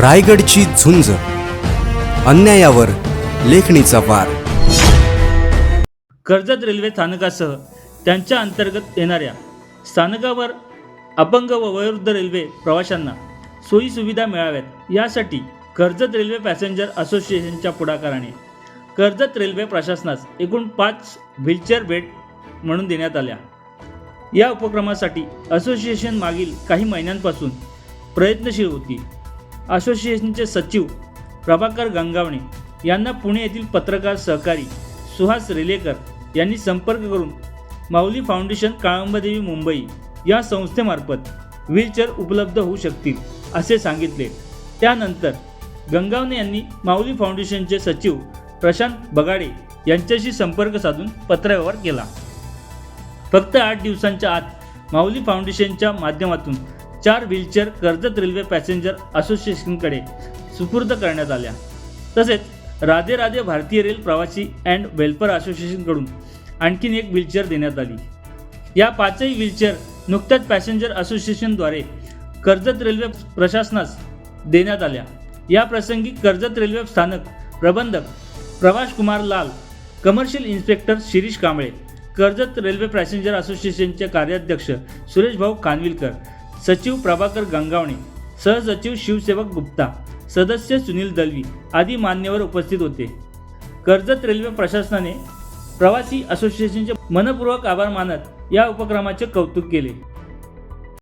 रायगडची झुंज. अन्यायावर लेखणीचा वार. कर्जत रेल्वे स्थानकासह त्यांच्या अंतर्गत येणाऱ्या स्थानकावर अपंग व वयोवृद्ध रेल्वे प्रवाशांना सोयीसुविधा मिळाव्यात. यासाठी कर्जत रेल्वे पॅसेंजर असोसिएशनच्या पुढाकाराने कर्जत रेल्वे प्रशासनास एकूण पाच व्हीलचेअर बेड म्हणून देण्यात आल्या. या उपक्रमासाठी असोसिएशन मागील काही महिन्यांपासून प्रयत्नशील होती. असोसिएशनचे सचिव प्रभाकर गंगावणे यांना पुणे येथील पत्रकार सहकारी सुहास रेलेकर यांनी संपर्क करून माऊली फाउंडेशन काळंबादेवी मुंबई या संस्थेमार्फत व्हीलचेअर उपलब्ध होऊ शकतील असे सांगितले. त्यानंतर गंगावणे यांनी माऊली फाउंडेशनचे सचिव प्रशांत बगाडे यांच्याशी संपर्क साधून पत्रव्यवहार केला. फक्त आठ दिवसांच्या आत माऊली फाउंडेशनच्या माध्यमातून चार व्हीलचेअर कर्जत रेल्वे पॅसेंजर असोसिएशनकडे सुपूर्द करण्यात आल्या. तसेच राधे राधे भारतीय रेल प्रवासी अँड वेल्फेअर असोसिएशनकडून आणखीन एक व्हीलचेअर देण्यात आली. या पाचही व्हीलचेअर नुकत्याच पॅसेंजर असोसिएशनद्वारे कर्जत रेल्वे प्रशासनास देण्यात आल्या. या प्रसंगी कर्जत रेल्वे स्थानक प्रबंधक Prabhash Kumar Lal commercial inspector Shirish Kamble Karjat railway passenger असोसिएशनचे कार्याध्यक्ष सुरेश भाऊ खानविलकर सचिव प्रभाकर गंगावणे सहसचिव शिवसेवक गुप्ता सदस्य सुनील दलवी आदी मान्यवर उपस्थित होते. कर्जत रेल्वे प्रशासनाने प्रवासी असोसिएशनचे मनपूर्वक आभार मानत या उपक्रमाचे कौतुक केले.